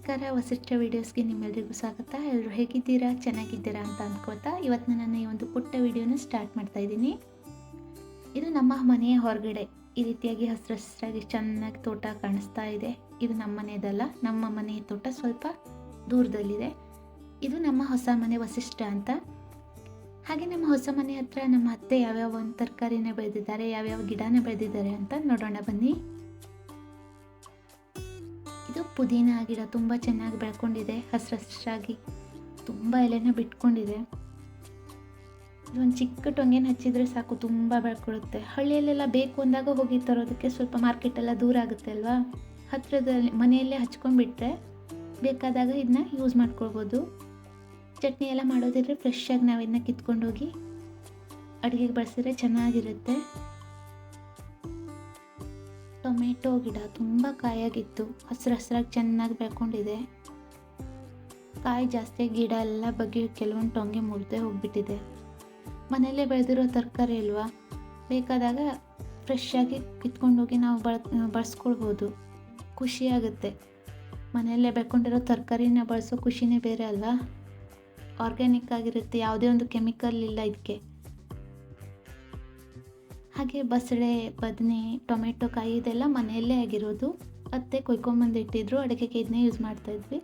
ನಮಸ್ಕಾರ, ವಸಿಷ್ಠ ವೀಡಿಯೋಸ್ಗೆ ನಿಮ್ಮೆಲ್ಲರಿಗೂ ಸ್ವಾಗತ. ಎಲ್ಲರೂ ಹೇಗಿದ್ದೀರಾ? ಚೆನ್ನಾಗಿದ್ದೀರಾ ಅಂತ ಅಂದ್ಕೋತಾ ಇವತ್ತು ನಾನು ಈ ಒಂದು ಪುಟ್ಟ ವಿಡಿಯೋನ ಸ್ಟಾರ್ಟ್ ಮಾಡ್ತಾ ಇದ್ದೀನಿ. ಇದು ನಮ್ಮ ಮನೆಯ ಹೊರಗಡೆ. ಈ ರೀತಿಯಾಗಿ ಹಸಿರು ಹಸಿರಾಗಿ ಚೆನ್ನಾಗಿ ತೋಟ ಕಾಣಿಸ್ತಾ ಇದೆ. ಇದು ನಮ್ಮ ಮನೆಯದಲ್ಲ ನಮ್ಮ ಮನೆಯ ತೋಟ ಸ್ವಲ್ಪ ದೂರದಲ್ಲಿದೆ. ಇದು ನಮ್ಮ ಹೊಸ ಮನೆ ವಸಿಷ್ಠ ಅಂತ. ಹಾಗೆ ನಮ್ಮ ಹೊಸ ಮನೆ ಹತ್ರ ನಮ್ಮ ಅತ್ತೆ ಯಾವ್ಯಾವ ಒಂದು ತರಕಾರಿನ ಬೆಳೆದಿದ್ದಾರೆ, ಯಾವ್ಯಾವ ಗಿಡನ ಬೆಳೆದಿದ್ದಾರೆ ಅಂತ ನೋಡೋಣ ಬನ್ನಿ. ಪುದೀನ ಗಿಡ ತುಂಬ ಚೆನ್ನಾಗಿ ಬೆಳ್ಕೊಂಡಿದೆ ಹಸಿರು ಹಸಿರಾಗಿ ತುಂಬ ಎಲೆನ ಬಿಟ್ಕೊಂಡಿದೆ. ಇದೊಂದು ಚಿಕ್ಕ ಟೊಂಗೇನು ಹಚ್ಚಿದ್ರೆ ಸಾಕು, ತುಂಬ ಬೆಳ್ಕೊಳ್ಳುತ್ತೆ ಹಳ್ಳಿಯಲ್ಲೆಲ್ಲ ಬೇಕು ಅಂದಾಗ ಹೋಗಿ ತರೋದಕ್ಕೆ ಸ್ವಲ್ಪ ಮಾರ್ಕೆಟೆಲ್ಲ ದೂರ ಆಗುತ್ತೆ ಅಲ್ವಾ? ಹತ್ತಿರದಲ್ಲಿ ಮನೆಯಲ್ಲೇ ಹಚ್ಕೊಂಡ್ಬಿಟ್ರೆ ಬೇಕಾದಾಗ ಇದನ್ನ ಯೂಸ್ ಮಾಡ್ಕೊಳ್ಬೋದು. ಚಟ್ನಿ ಎಲ್ಲ ಮಾಡೋದಿದ್ರೆ ಫ್ರೆಶ್ ಆಗಿ ನಾವು ಇದನ್ನ ಕಿತ್ಕೊಂಡೋಗಿ ಅಡುಗೆಗೆ ಬಳಸಿದ್ರೆ ಚೆನ್ನಾಗಿರುತ್ತೆ. ಟೊಮೆಟೊ ಗಿಡ ತುಂಬ ಕಾಯಾಗಿತ್ತು. ಹಸಿರು ಹಸಿರಾಗಿ ಚೆನ್ನಾಗಿ ಬೆಳ್ಕೊಂಡಿದೆ. ಕಾಯಿ ಜಾಸ್ತಿ, ಗಿಡ ಎಲ್ಲ ಬಗ್ಗೆ ಕೆಲವೊಂದು ಟೊಂಗೆ ಮುರಿದೇ ಹೋಗ್ಬಿಟ್ಟಿದೆ. ಮನೆಯಲ್ಲೇ ಬೆಳೆದಿರೋ ತರಕಾರಿ ಅಲ್ವಾ? ಬೇಕಾದಾಗ ಫ್ರೆಶ್ ಆಗಿ ಕಿತ್ಕೊಂಡೋಗಿ ನಾವು ಬಳ, ಬಳಸ್ಕೊಳ್ಬೋದು. ಖುಷಿಯಾಗುತ್ತೆ ಮನೆಯಲ್ಲೇ ಬೆಳ್ಕೊಂಡಿರೋ ತರಕಾರಿನ ಬಳಸೋ ಖುಷಿನೇ ಬೇರೆ ಅಲ್ವಾ? ಆರ್ಗ್ಯಾನಿಕ್ ಆಗಿರುತ್ತೆ, ಯಾವುದೇ ಒಂದು ಕೆಮಿಕಲ್ ಇಲ್ಲ ಇದಕ್ಕೆ ಹಾಗೆ ಬಸಳೆ, ಬದನೆ, ಟೊಮೆಟೊ ಕಾಯಿ ಇದೆಲ್ಲ ಮನೆಯಲ್ಲೇ ಆಗಿರೋದು. ಅತ್ತೆ ಕೊಯ್ಕೊಂಬಂದು ಇಟ್ಟಿದ್ರು, ಅಡುಗೆಗೆ ಇದನ್ನೇ ಯೂಸ್ ಮಾಡ್ತಾ ಇದ್ವಿ.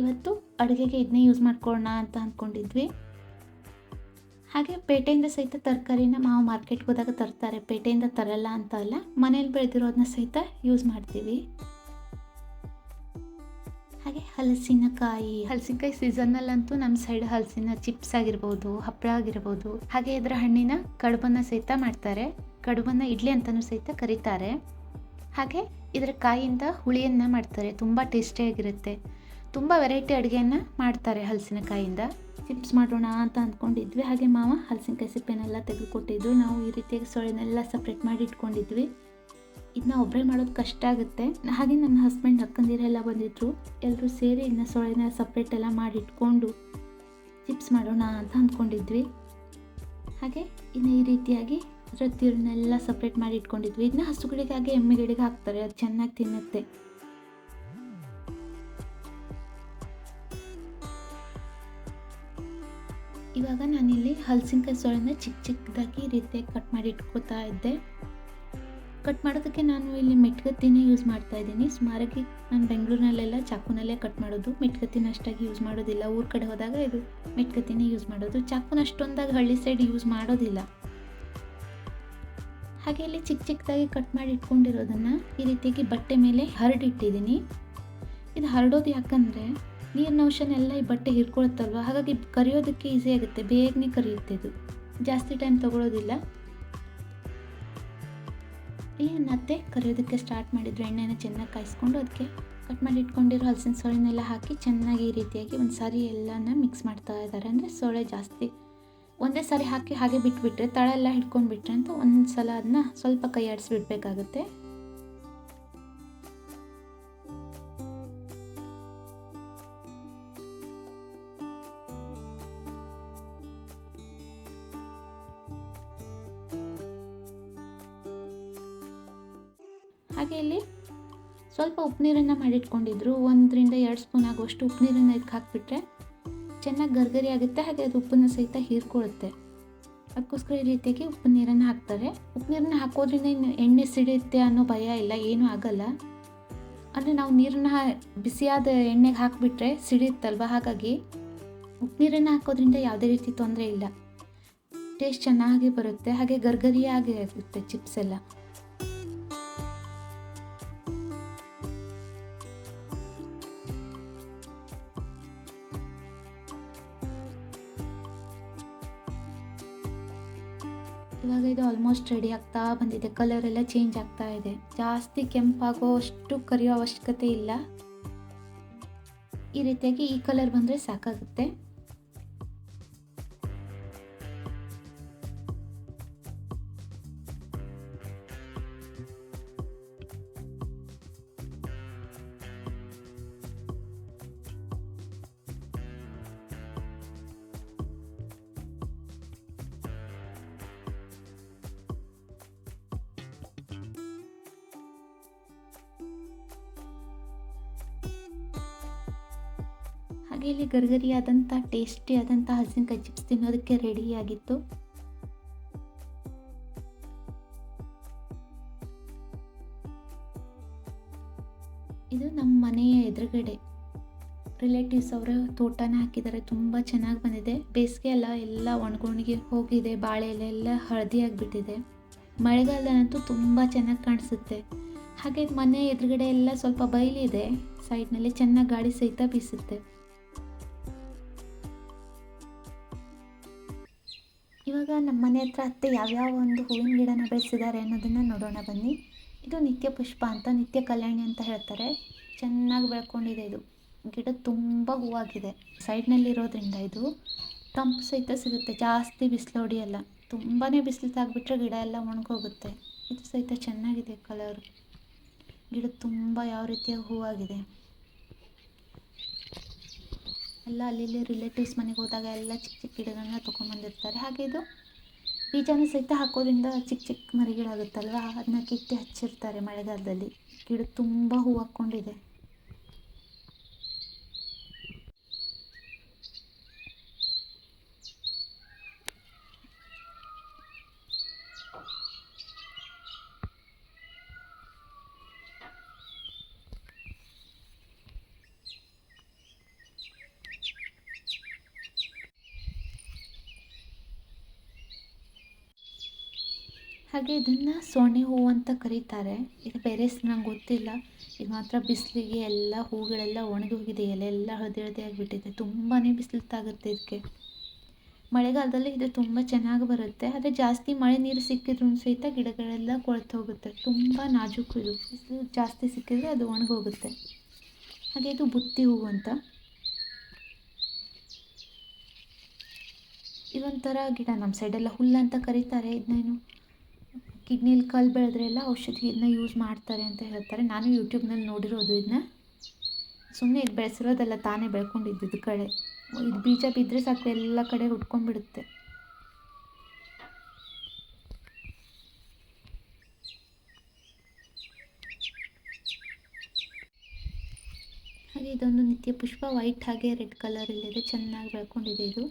ಇವತ್ತು ಅಡುಗೆಗೆ ಇದನ್ನೇ ಯೂಸ್ ಮಾಡ್ಕೊಳ್ಳೋಣ ಅಂತ ಅಂದ್ಕೊಂಡಿದ್ವಿ. ಹಾಗೆ ಪೇಟೆಯಿಂದ ಸಹಿತ ತರಕಾರಿನ ಮಾವು ಮಾರ್ಕೆಟ್ಗೆ ಹೋದಾಗ ತರ್ತಾರೆ. ಪೇಟೆಯಿಂದ ತರಲ್ಲ ಅಂತ ಅಲ್ಲ ಮನೇಲಿ ಬೆಳೆದಿರೋದನ್ನ ಸಹಿತ ಯೂಸ್ ಮಾಡ್ತೀವಿ. ಹಾಗೆ ಹಲಸಿನಕಾಯಿ. ಹಲಸಿನಕಾಯಿ ಸೀಸನ್ನಲ್ಲಂತೂ ನಮ್ಮ ಸೈಡ್ ಹಲಸಿನ ಚಿಪ್ಸ್ ಆಗಿರ್ಬೋದು ಹಪ್ಪಳ ಆಗಿರ್ಬೋದು, ಹಾಗೆ ಇದರ ಹಣ್ಣಿನ ಕಡುಬನ್ನು ಸಹಿತ ಮಾಡ್ತಾರೆ. ಕಡುಬನ್ನ ಇಡ್ಲಿ ಅಂತಲೂ ಸಹಿತ ಕರೀತಾರೆ. ಹಾಗೆ ಇದರ ಕಾಯಿಂದ ಹುಳಿಯನ್ನು ಮಾಡ್ತಾರೆ. ತುಂಬ ಟೇಸ್ಟಿಯಾಗಿರುತ್ತೆ ತುಂಬ ವೆರೈಟಿ ಅಡುಗೆಯನ್ನು ಮಾಡ್ತಾರೆ ಹಲಸಿನಕಾಯಿಂದ ಚಿಪ್ಸ್ ಮಾಡೋಣ ಅಂತ ಅಂದ್ಕೊಂಡಿದ್ವಿ. ಹಾಗೆ ಮಾವ ಹಲಸಿನಕಾಯಿ ಸಿಪ್ಪೆನೆಲ್ಲ ತೆಗೆದುಕೊಟ್ಟಿದ್ದು ನಾವು ಈ ರೀತಿಯಾಗಿ ಸೊಳೆನೆಲ್ಲ ಸಪ್ರೇಟ್ ಮಾಡಿ ಇಟ್ಕೊಂಡಿದ್ವಿ. ಇದನ್ನ ಒಬ್ಬರೇ ಮಾಡೋದು ಕಷ್ಟ ಆಗುತ್ತೆ. ಹಾಗೆ ನನ್ನ ಹಸ್ಬೆಂಡ್ ಅಕ್ಕಂದಿರೆಲ್ಲ ಬಂದಿದ್ರು. ಎಲ್ಲರೂ ಸೇರಿ ಇದನ್ನ ಸೊಳೆನ ಸಪ್ರೇಟ್ ಎಲ್ಲ ಮಾಡಿ ಇಟ್ಕೊಂಡು ಚಿಪ್ಸ್ ಮಾಡೋಣ ಅಂತ ಅಂದ್ಕೊಂಡಿದ್ವಿ. ಹಾಗೆ ಇನ್ನು ಈ ರೀತಿಯಾಗಿ ರೊತ್ತಿರನ್ನೆಲ್ಲ ಸಪ್ರೇಟ್ ಮಾಡಿ ಇಟ್ಕೊಂಡಿದ್ವಿ. ಇದನ್ನ ಹಸುಗಳಿಗಾಗಿ ಎಮ್ಮೆಗಳಿಗೆ ಹಾಕ್ತಾರೆ. ಅದು ಚೆನ್ನಾಗಿ ತಿನ್ನುತ್ತೆ. ಇವಾಗ ನಾನಿಲ್ಲಿ ಹಲಸಿನಕಾಯಿ ಸೊಳೆನ ಚಿಕ್ಕ ಚಿಕ್ಕದಾಗಿ ಈ ರೀತಿಯಾಗಿ ಕಟ್ ಮಾಡಿ ಇಟ್ಕೋತಾ ಇದ್ದೆ. ಕಟ್ ಮಾಡೋದಕ್ಕೆ ನಾನು ಇಲ್ಲಿ ಮೆಟ್ಗತ್ತಿನೇ ಯೂಸ್ ಮಾಡ್ತಾ ಇದ್ದೀನಿ. ಸುಮಾರಾಗಿ ನಾನು ಬೆಂಗಳೂರಿನಲ್ಲೆಲ್ಲ ಚಾಕುನಲ್ಲೇ ಕಟ್ ಮಾಡೋದು. ಮೆಟ್ಗತ್ತಿನ ಅಷ್ಟಾಗಿ ಯೂಸ್ ಮಾಡೋದಿಲ್ಲ. ಊರ ಕಡೆ ಹೋದಾಗ ಇದು ಮೆಟ್ಗತ್ತಿನೇ ಯೂಸ್ ಮಾಡೋದು. ಚಾಕುನ ಅಷ್ಟೊಂದಾಗಿ ಹಳ್ಳಿ ಸೈಡ್ ಯೂಸ್ ಮಾಡೋದಿಲ್ಲ. ಹಾಗೆ ಇಲ್ಲಿ ಚಿಕ್ಕ ಚಿಕ್ಕದಾಗಿ ಕಟ್ ಮಾಡಿ ಇಟ್ಕೊಂಡಿರೋದನ್ನು ಈ ರೀತಿಯಾಗಿ ಬಟ್ಟೆ ಮೇಲೆ ಹರಡಿಟ್ಟಿದ್ದೀನಿ. ಇದು ಹರಡೋದು ಯಾಕಂದರೆ ನೀರಿನ ಅಂಶನೆಲ್ಲ ಈ ಬಟ್ಟೆ ಹಿರ್ಕೊಳುತ್ತಲ್ವ ಹಾಗಾಗಿ ಕರಿಯೋದಕ್ಕೆ ಈಸಿ ಆಗುತ್ತೆ, ಬೇಗನೆ ಕರಿಯುತ್ತೆ ಇದು. ಜಾಸ್ತಿ ಟೈಮ್ ತಗೊಳ್ಳೋದಿಲ್ಲ ಇಲ್ಲಿ ಮತ್ತೆ ಕರಿಯೋದಕ್ಕೆ ಸ್ಟಾರ್ಟ್ ಮಾಡಿದ್ರು, ಎಣ್ಣೆನ ಚೆನ್ನಾಗಿ ಕಾಯಿಸ್ಕೊಂಡು ಅದಕ್ಕೆ ಕಟ್ ಮಾಡಿ ಇಟ್ಕೊಂಡಿರೋ ಹಲಸಿನ ಸೊಳೆನೆಲ್ಲ ಹಾಕಿ ಚೆನ್ನಾಗಿ ಈ ರೀತಿಯಾಗಿ ಒಂದು ಸಾರಿ ಎಲ್ಲನ ಮಿಕ್ಸ್ ಮಾಡ್ತಾ ಇದ್ದಾರೆ. ಅಂದರೆ ಸೊಳೆ ಜಾಸ್ತಿ ಒಂದೇ ಸಾರಿ ಹಾಕಿ ಹಾಗೆ ಬಿಟ್ಬಿಟ್ರೆ ತಳ ಎಲ್ಲ ಹಿಡ್ಕೊಂಡು ಬಿಟ್ರೆ ಅಂತ ಒಂದು ಸಲ ಅದನ್ನ ಸ್ವಲ್ಪ ಕೈ ಆಡಿಸ್ಬಿಡ್ಬೇಕಾಗುತ್ತೆ ಹಾಗೆ ಇಲ್ಲಿ ಸ್ವಲ್ಪ ಉಪ್ಪು ನೀರನ್ನು ಮಾಡಿಟ್ಕೊಂಡಿದ್ರು. ಒಂದರಿಂದ ಎರಡು ಸ್ಪೂನ್ ಆಗುವಷ್ಟು ಉಪ್ಪು ನೀರನ್ನು ಇದಕ್ಕೆ ಹಾಕಿಬಿಟ್ರೆ ಚೆನ್ನಾಗಿ ಗರ್ಗರಿ ಆಗುತ್ತೆ, ಹಾಗೆ ಅದು ಉಪ್ಪನ್ನು ಸಹಿತ ಹೀರ್ಕೊಳ್ಳುತ್ತೆ. ಅದಕ್ಕೋಸ್ಕರ ಈ ರೀತಿಯಾಗಿ ಉಪ್ಪು ನೀರನ್ನು ಹಾಕ್ತಾರೆ. ಉಪ್ಪು ನೀರನ್ನು ಹಾಕೋದ್ರಿಂದ ಇನ್ನು ಎಣ್ಣೆ ಸಿಡಿಯುತ್ತೆ ಅನ್ನೋ ಭಯ ಇಲ್ಲ, ಏನೂ ಆಗಲ್ಲ. ಅಂದರೆ ನಾವು ನೀರನ್ನ ಬಿಸಿಯಾದ ಎಣ್ಣೆಗೆ ಹಾಕಿಬಿಟ್ರೆ ಸಿಡಿಯುತ್ತಲ್ವ? ಹಾಗಾಗಿ ಉಪ್ಪು ನೀರನ್ನು ಹಾಕೋದ್ರಿಂದ ಯಾವುದೇ ರೀತಿ ತೊಂದರೆ ಇಲ್ಲ. ಟೇಸ್ಟ್ ಚೆನ್ನಾಗಿ ಬರುತ್ತೆ, ಹಾಗೆ ಗರ್ಗರಿಯಾಗಿ ಇರುತ್ತೆ ಚಿಪ್ಸ್ ಎಲ್ಲ. ರೆಡಿ ಆಗ್ತಾ ಬಂದಿದೆ. ಕಲರ್ ಎಲ್ಲ ಚೇಂಜ್ ಆಗ್ತಾ ಇದೆ. ಜಾಸ್ತಿ ಕೆಂಪಾಗೋ ಅಷ್ಟು ಕರಿಯೋ ಅವಶ್ಯಕತೆ ಇಲ್ಲ. ಈ ರೀತಿಯಾಗಿ ಈ ಕಲರ್ ಬಂದರೆ ಸಾಕಾಗುತ್ತೆ. ಹಾಗೆ ಇಲ್ಲಿ ಟೇಸ್ಟಿ ಆದಂಥ ಹಸಿನಕಾಯಿ ಚಿಪ್ಸ್ ತಿನ್ನೋದಕ್ಕೆ ರೆಡಿಯಾಗಿತ್ತು. ಇದು ನಮ್ಮ ಮನೆಯ ಎದುರುಗಡೆ. ರಿಲೇಟಿವ್ಸ್ ಅವರ ತೋಟನ ಹಾಕಿದ್ದಾರೆ. ತುಂಬ ಚೆನ್ನಾಗಿ ಬಂದಿದೆ. ಬೇಸಿಗೆ ಎಲ್ಲ ಎಲ್ಲ ಒಣಗೋಣಿಗೆ ಹೋಗಿದೆ. ಬಾಳೆ ಎಲೆ ಎಲ್ಲ ಹಳದಿ ಆಗಿಬಿಟ್ಟಿದೆ. ಮಳೆಗಾಲದಂತೂ ತುಂಬ ಚೆನ್ನಾಗಿ ಕಾಣಿಸುತ್ತೆ. ಹಾಗೆ ಮನೆ ಎದುರುಗಡೆ ಎಲ್ಲ ಸ್ವಲ್ಪ ಬಯಲಿದೆ. ಸೈಡ್ನಲ್ಲಿ ಚೆನ್ನಾಗಿ ಗಾಳಿ ಸಹಿತ ಬೀಸುತ್ತೆ. ಇವಾಗ ನಮ್ಮ ಮನೆ ಹತ್ರ ಅತ್ತೆ ಯಾವ್ಯಾವ ಒಂದು ಹೂವಿನ ಗಿಡನ ಬೆಳೆಸಿದ್ದಾರೆ ಅನ್ನೋದನ್ನು ನೋಡೋಣ ಬನ್ನಿ. ಇದು ನಿತ್ಯ ಪುಷ್ಪ ಅಂತ, ನಿತ್ಯ ಕಲ್ಯಾಣಿ ಅಂತ ಹೇಳ್ತಾರೆ. ಚೆನ್ನಾಗಿ ಬೆಳ್ಕೊಂಡಿದೆ ಇದು. ಗಿಡ ತುಂಬ ಹೂವಾಗಿದೆ. ಸೈಡ್ನಲ್ಲಿ ಇರೋದ್ರಿಂದ ಇದು ತಂಪು ಸಹಿತ ಸಿಗುತ್ತೆ, ಜಾಸ್ತಿ ಬಿಸಿಲು ಹೊಡಿಯಲ್ಲ. ತುಂಬಾ ಬಿಸಿಲು ತಾಗ್ಬಿಟ್ರೆ ಗಿಡ ಎಲ್ಲ ಒಣಗೋಗುತ್ತೆ. ಇದು ಸಹಿತ ಚೆನ್ನಾಗಿದೆ ಕಲರು ಗಿಡ ತುಂಬ ಯಾವ ರೀತಿಯ ಹೂವಾಗಿದೆ. ಎಲ್ಲ ಅಲ್ಲಿ ರಿಲೇಟಿವ್ಸ್ ಮನೆಗೆ ಹೋದಾಗ ಎಲ್ಲ ಚಿಕ್ಕ ಚಿಕ್ಕ ಗಿಡಗಳನ್ನ ತೊಗೊಂಬಂದಿರ್ತಾರೆ ಹಾಗೆ ಇದು ಬೀಜನ ಸಹಿತ ಹಾಕೋದ್ರಿಂದ ಚಿಕ್ಕ ಚಿಕ್ಕ ಮರಿಗಳಾಗುತ್ತಲ್ವ? ಅದನ್ನ ಕಿತ್ತಿ ಹಚ್ಚಿರ್ತಾರೆ ಮಳೆಗಾಲದಲ್ಲಿ. ಗಿಡ ತುಂಬ ಹೂ ಹಾಕ್ಕೊಂಡಿದೆ. ಹಾಗೆ ಇದನ್ನು ಸೋಣೆ ಹೂ ಅಂತ ಕರೀತಾರೆ. ಇದು ಬೇರೆ ನಂಗೆ ಗೊತ್ತಿಲ್ಲ. ಇದು ಮಾತ್ರ ಬಿಸಿಲಿಗೆ ಎಲ್ಲ ಹೂಗಳೆಲ್ಲ ಒಣಗಿ ಹೋಗಿದೆ ಎಲೆ ಎಲ್ಲ ಹಳದಿ ಹಳದಿ ಆಗಿಬಿಟ್ಟಿದೆ ತುಂಬಾ ಬಿಸಿಲು ತಾಗುತ್ತೆ ಇದಕ್ಕೆ. ಮಳೆಗಾಲದಲ್ಲಿ ಇದು ತುಂಬ ಚೆನ್ನಾಗಿ ಬರುತ್ತೆ. ಆದರೆ ಜಾಸ್ತಿ ಮಳೆ ನೀರು ಸಿಕ್ಕಿದ್ರೂ ಸಹಿತ ಗಿಡಗಳೆಲ್ಲ ಕೊಳತು ಹೋಗುತ್ತೆ. ತುಂಬ ನಾಜೂಕು ಇದು. ಬಿಸಿಲು ಜಾಸ್ತಿ ಸಿಕ್ಕಿದ್ರೆ ಅದು ಒಣಗೋಗುತ್ತೆ ಹಾಗೆ ಇದು ಬುತ್ತಿ ಹೂವು ಅಂತ. ಇದೊಂಥರ ಗಿಡ. ನಮ್ಮ ಸೈಡೆಲ್ಲ ಹುಲ್ಲು ಅಂತ ಕರೀತಾರೆ. ಇದನ್ನೇನು ಕಿಡ್ನಿಲಿ ಕಲ್ಲು ಬೆಳೆದ್ರೆ ಎಲ್ಲ ಔಷಧಿ ಇದನ್ನ ಯೂಸ್ ಮಾಡ್ತಾರೆ ಅಂತ ಹೇಳ್ತಾರೆ. ನಾನು ಯೂಟ್ಯೂಬ್ನಲ್ಲಿ ನೋಡಿರೋದು ಇದನ್ನ ಸುಮ್ಮನೆ ಇದು ಬೆಳೆಸಿರೋದೆಲ್ಲ ತಾನೇ ಬೆಳ್ಕೊಂಡಿದ್ದು ಕಡೆ ಇದು ಬೀಜ ಬಿದ್ದರೆ ಸಾಕು, ಎಲ್ಲ ಕಡೆ ಹುಟ್ಕೊಂಡ್ಬಿಡುತ್ತೆ. ಹಾಗೆ ಇದೊಂದು ನಿತ್ಯ ಪುಷ್ಪ, ವೈಟ್ ಹಾಗೆ ರೆಡ್ ಕಲರ್ ಇಲ್ಲಿದೆ ಚೆನ್ನಾಗಿ ಬೆಳ್ಕೊಂಡಿದೆ ಇದು.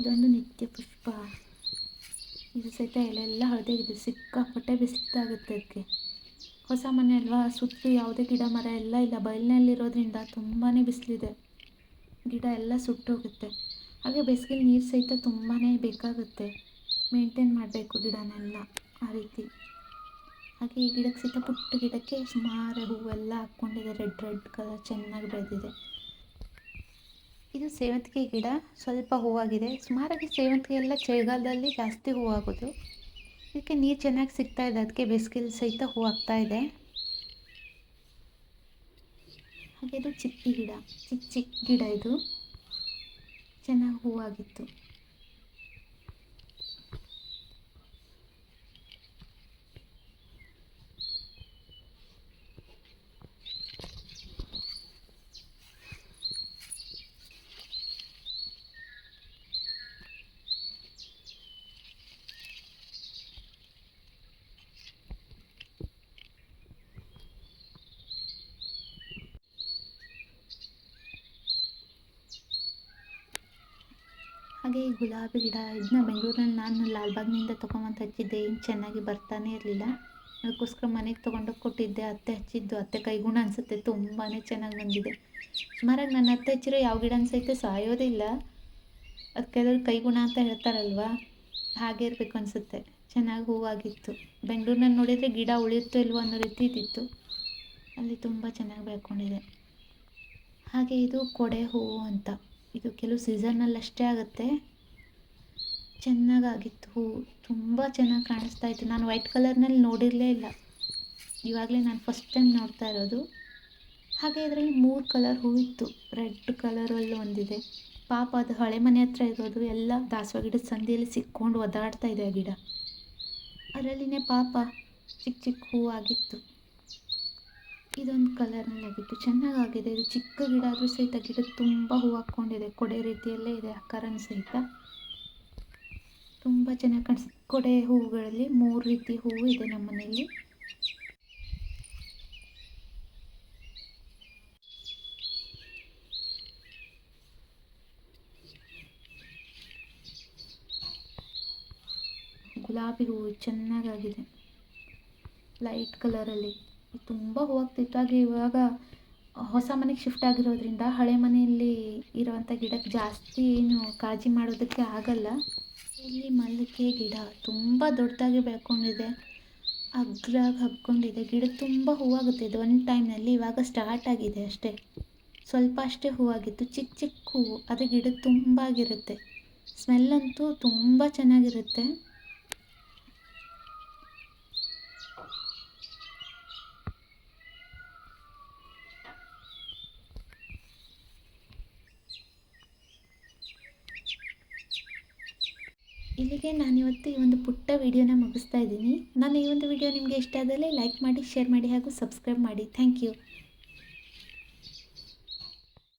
ಇದೊಂದು ನಿತ್ಯ ಪುಷ್ಪ. ಇದು ಸಹಿತ ಎಲೆಲ್ಲ ಹಳದಿಯಾಗಿದೆ. ಸಿಕ್ಕಾಪಟ್ಟೆ ಬಿಸಿಲಾಗುತ್ತೆ ಅದಕ್ಕೆ. ಹೊಸ ಮನೆ ಅಲ್ವಾ? ಸುತ್ತು ಯಾವುದೇ ಗಿಡ, ಮರ ಎಲ್ಲ ಇಲ್ಲ. ಬಯಲಿನಲ್ಲಿರೋದ್ರಿಂದ ತುಂಬಾ ಬಿಸಿಲಿದೆ. ಗಿಡ ಎಲ್ಲ ಸುಟ್ಟೋಗುತ್ತೆ. ಹಾಗೆ ಬೇಸಿಗೆಲಿ ನೀರು ಸಹಿತ ತುಂಬಾ ಬೇಕಾಗುತ್ತೆ. ಮೇಂಟೈನ್ ಮಾಡಬೇಕು ಗಿಡನೆಲ್ಲ ಆ ರೀತಿ. ಹಾಗೆ ಈ ಗಿಡಕ್ಕೆ ಸಹಿತ ಪುಟ್ಟ ಗಿಡಕ್ಕೆ ಸುಮಾರು ಹೂವೆಲ್ಲ ಹಾಕ್ಕೊಂಡಿದೆ. ರೆಡ್ ರೆಡ್ ಕಲರ್ ಚೆನ್ನಾಗಿ ಬೆಳೆದಿದೆ. ಇದು ಸೇವಂತಿಗೆ ಗಿಡ ಸ್ವಲ್ಪ ಹೂವಾಗಿದೆ. ಸುಮಾರಾಗಿ ಸೇವಂತಿಗೆ ಎಲ್ಲ ಚಳಿಗಾಲದಲ್ಲಿ ಜಾಸ್ತಿ ಹೂವಾಗೋದು. ಇದಕ್ಕೆ ನೀರು ಚೆನ್ನಾಗಿ ಸಿಗ್ತಾ ಇದೆ. ಅದಕ್ಕೆ ಬೇಸಿಗೆಲಿ ಸಹಿತ ಹೂ ಆಗ್ತಾ ಇದೆ. ಹಾಗೆ ಇದು ಚಿಕ್ಕ ಗಿಡ. ಚಿಕ್ಕ ಚಿಕ್ಕ ಗಿಡ ಇದು. ಚೆನ್ನಾಗಿ ಹೂವಾಗಿತ್ತು. ಹಾಗೆ ಈ ಗುಲಾಬಿ ಗಿಡ ಇದನ್ನ ಬೆಂಗಳೂರಲ್ಲಿ ನಾನು ಲಾಲ್ಬಾಗ್ನಿಂದ ತೊಗೊಂಬಂದು ಹಚ್ಚಿದ್ದೆ. ಏನು ಚೆನ್ನಾಗಿ ಬರ್ತಾನೆ ಇರಲಿಲ್ಲ. ಅದಕ್ಕೋಸ್ಕರ ಮನೆಗೆ ತೊಗೊಂಡೋಗಿ ಕೊಟ್ಟಿದ್ದೆ. ಅತ್ತೆ ಹಚ್ಚಿದ್ದು. ಅತ್ತೆ ಕೈಗುಣ ಅನಿಸುತ್ತೆ. ತುಂಬಾ ಚೆನ್ನಾಗಿ ಬಂದಿದೆ. ಸುಮಾರಾಗಿ ನನ್ನ ಅತ್ತೆ ಹಚ್ಚಿರೋ ಯಾವ ಗಿಡ ಸಹಿತ ಸಾಯೋದಿಲ್ಲ ಅದಕ್ಕೆ ಕೈಗುಣ ಅಂತ ಹೇಳ್ತಾರಲ್ವ? ಹಾಗೆ ಇರಬೇಕು ಅನಿಸುತ್ತೆ. ಚೆನ್ನಾಗಿ ಹೂವಾಗಿತ್ತು. ಬೆಂಗಳೂರಿನಲ್ಲಿ ನೋಡಿದರೆ ಗಿಡ ಉಳಿಯುತ್ತೋ ಇಲ್ವೋ ಅನ್ನೋ ರೀತಿ ಇದ್ದಿತ್ತು. ಅಲ್ಲಿ ತುಂಬ ಚೆನ್ನಾಗಿ ಬೆಳ್ಕೊಂಡಿದೆ. ಹಾಗೆ ಇದು ಕೊಡೆ ಹೂವು ಅಂತ. ಇದು ಕೆಲವು ಸೀಸನ್ನಲ್ಲಿ ಅಷ್ಟೇ ಆಗುತ್ತೆ. ಚೆನ್ನಾಗಾಗಿತ್ತು. ಹೂವು ತುಂಬ ಚೆನ್ನಾಗಿ ಕಾಣಿಸ್ತಾ ಇತ್ತು. ನಾನು ವೈಟ್ ಕಲರ್ನಲ್ಲಿ ನೋಡಿರಲೇ ಇಲ್ಲ. ಇವಾಗಲೇ ನಾನು ಫಸ್ಟ್ ಟೈಮ್ ನೋಡ್ತಾ ಇರೋದು. ಹಾಗೆ ಇದರಲ್ಲಿ ಮೂರು ಕಲರ್ ಹೂವಿತ್ತು ರೆಡ್ ಕಲರಲ್ಲಿ ಒಂದಿದೆ. ಪಾಪ ಅದು ಹಳೆ ಮನೆ ಹತ್ರ ಇರೋದು. ಎಲ್ಲ ದಾಸವಾಳ ಗಿಡದ ಸಂದಿಯಲ್ಲಿ ಸಿಕ್ಕೊಂಡು ಒದ್ದಾಡ್ತಾ ಇದೆ ಆ ಗಿಡ. ಅದರಲ್ಲಿನೇ ಪಾಪ ಚಿಕ್ಕ ಚಿಕ್ಕ ಹೂವಾಗಿತ್ತು ಇದೊಂದು ಕಲರ್ನಲ್ಲಿ ಆಗಿತ್ತು. ಚೆನ್ನಾಗಾಗಿದೆ. ಇದು ಚಿಕ್ಕ ಗಿಡ ಆದರೂ ಸಹಿತ ಗಿಡ ತುಂಬ ಹೂ ಹಾಕ್ಕೊಂಡಿದೆ. ಕೊಡೆ ರೀತಿಯಲ್ಲೇ ಇದೆ ಆಕಾರನ ಸಹಿತ. ತುಂಬ ಚೆನ್ನಾಗಿ ಕಾಣಿಸುತ್ತೆ. ಕೊಡೆ ಹೂವುಗಳಲ್ಲಿ ಮೂರು ರೀತಿ ಹೂವು ಇದೆ ನಮ್ಮ ಮನೆಯಲ್ಲಿ ಗುಲಾಬಿ ಹೂವು ಚೆನ್ನಾಗಾಗಿದೆ. ಲೈಟ್ ಕಲರಲ್ಲಿ ತುಂಬ ಹೂವಾಗ್ತಿತ್ತು. ಹಾಗೆ ಇವಾಗ ಹೊಸ ಮನೆಗೆ ಶಿಫ್ಟ್ ಆಗಿರೋದ್ರಿಂದ ಹಳೆ ಮನೆಯಲ್ಲಿ ಇರುವಂಥ ಗಿಡಕ್ಕೆ ಜಾಸ್ತಿ ಏನು ಕಾಳಜಿ ಮಾಡೋದಕ್ಕೆ ಆಗಲ್ಲ. ಇಲ್ಲಿ ಮಲ್ಲಿಗೆ ಗಿಡ ತುಂಬ ದೊಡ್ಡದಾಗಿ ಬೆಳ್ಕೊಂಡಿದೆ. ಅಗ್ರಾಗಿ ಹಬ್ಕೊಂಡಿದೆ ಗಿಡ ತುಂಬ ಹೂವಾಗುತ್ತೆ. ಇದು ಒಂದು ಟೈಮ್ನಲ್ಲಿ ಇವಾಗ ಸ್ಟಾರ್ಟ್ ಆಗಿದೆ ಅಷ್ಟೇ. ಸ್ವಲ್ಪ ಅಷ್ಟೇ ಹೂವಾಗಿತ್ತು. ಚಿಕ್ಕ ಚಿಕ್ಕ ಹೂವು. ಅದು ಗಿಡ ತುಂಬ ಆಗಿರುತ್ತೆ. ಸ್ಮೆಲ್ ಅಂತೂ ತುಂಬ ಚೆನ್ನಾಗಿರುತ್ತೆ. ಇಲ್ಲಿಗೆ ನಾನಿವತ್ತು ಈ ಒಂದು ಪುಟ್ಟ ವಿಡಿಯೋನ ಮುಗಿಸ್ತಾ ಇದ್ದೀನಿ. ನಾನು ಈ ಒಂದು ವಿಡಿಯೋ ನಿಮಗೆ ಇಷ್ಟ ಆದಲ್ಲಿ ಲೈಕ್ ಮಾಡಿ ಶೇರ್ ಮಾಡಿ ಹಾಗೂ ಸಬ್ಸ್ಕ್ರೈಬ್ ಮಾಡಿ. Thank you